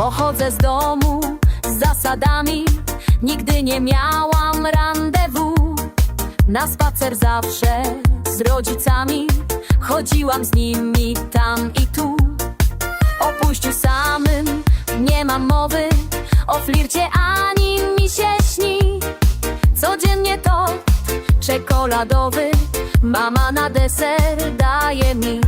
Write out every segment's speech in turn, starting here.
Pochodzę z domu z zasadami, nigdy nie miałam randewu. Na spacer zawsze z rodzicami, chodziłam z nimi tam i tu. O pójściu samym nie mam mowy, o flircie ani mi się śni. Codziennie to czekoladowy, mama na deser daje mi.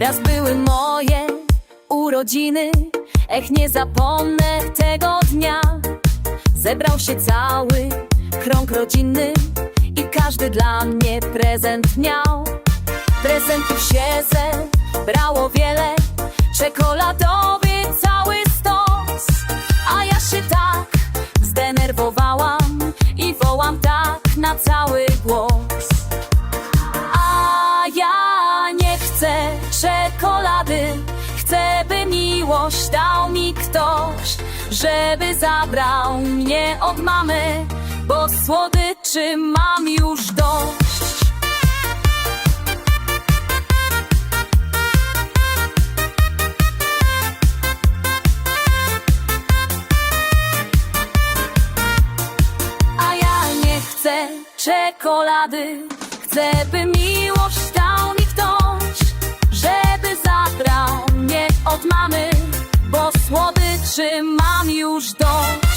Raz były moje urodziny, ech nie zapomnę tego dnia. Zebrał się cały krąg rodzinny i każdy dla mnie prezent miał. Prezentów się zebrało wiele, czekoladowy miłość dał mi ktoś, żeby zabrał mnie od mamy, bo słodyczy mam już dość. A ja nie chcę czekolady, chcę by miłość dał mi ktoś, żeby zabrał mnie od mamy, bo słodyczy mam już dość.